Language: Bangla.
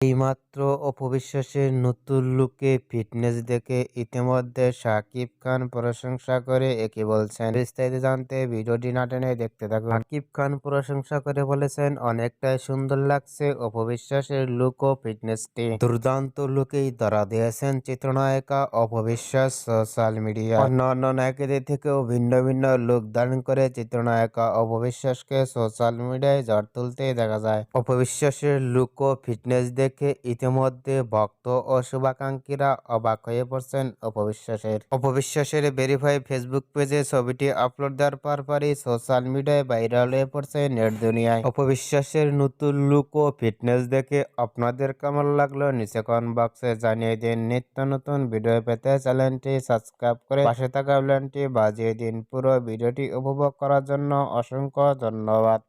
এইমাত্র অপবিশ্বাসের নতুন লুকে ফিটনেস দেখে ইতিমধ্যে সাকিব খান প্রশংসা করে একে বলছেন। বিস্তারিত জানতে ভিডিওটি না টেনে দেখতে থাকুন। শাকিব খান প্রশংসা করে বলেছেন, অনেকটাই সুন্দর লাগছে অপবিশ্বাসের লুক ও ফিটনেসটি। দুর্দান্ত লুকেই ধরা দিয়েছেন চিত্রনায়িকা অপবিশ্বাস সোশ্যাল মিডিয়া। অন্যান্য নায়িকাদের থেকেও ভিন্ন ভিন্ন লুক ধারণ করে চিত্রনায়িকা অপবিশ্বাসকে সোশ্যাল মিডিয়ায় ঝড় তুলতে দেখা যায়। অপবিশ্বাসের লুক ও ফিটনেস দেখে ইতিমধ্যে ভক্ত ও শুভাকাঙ্ক্ষীরা অবাক হয়ে পড়ছেন অপবিশ্বাসের। অপবিশ্বাসের ভেরিফাই ফেসবুক পেজে ছবিটি আপলোড দেওয়ার পরপরই সোশ্যাল মিডিয়ায় ভাইরাল হয়ে পড়ছে নেট দুনিয়ায়। অপবিশ্বাসের নতুন লুক ও ফিটনেস দেখে আপনাদের কেমন লাগল নিচে কমেন্ট বক্সে জানিয়ে দিন। নিত্য নতুন ভিডিও পেতে চ্যানেলটি সাবস্ক্রাইব করে পাশে থাকা বেলটি বাজিয়ে দিন। পুরো ভিডিওটি উপভোগ করার জন্য অসংখ্য ধন্যবাদ।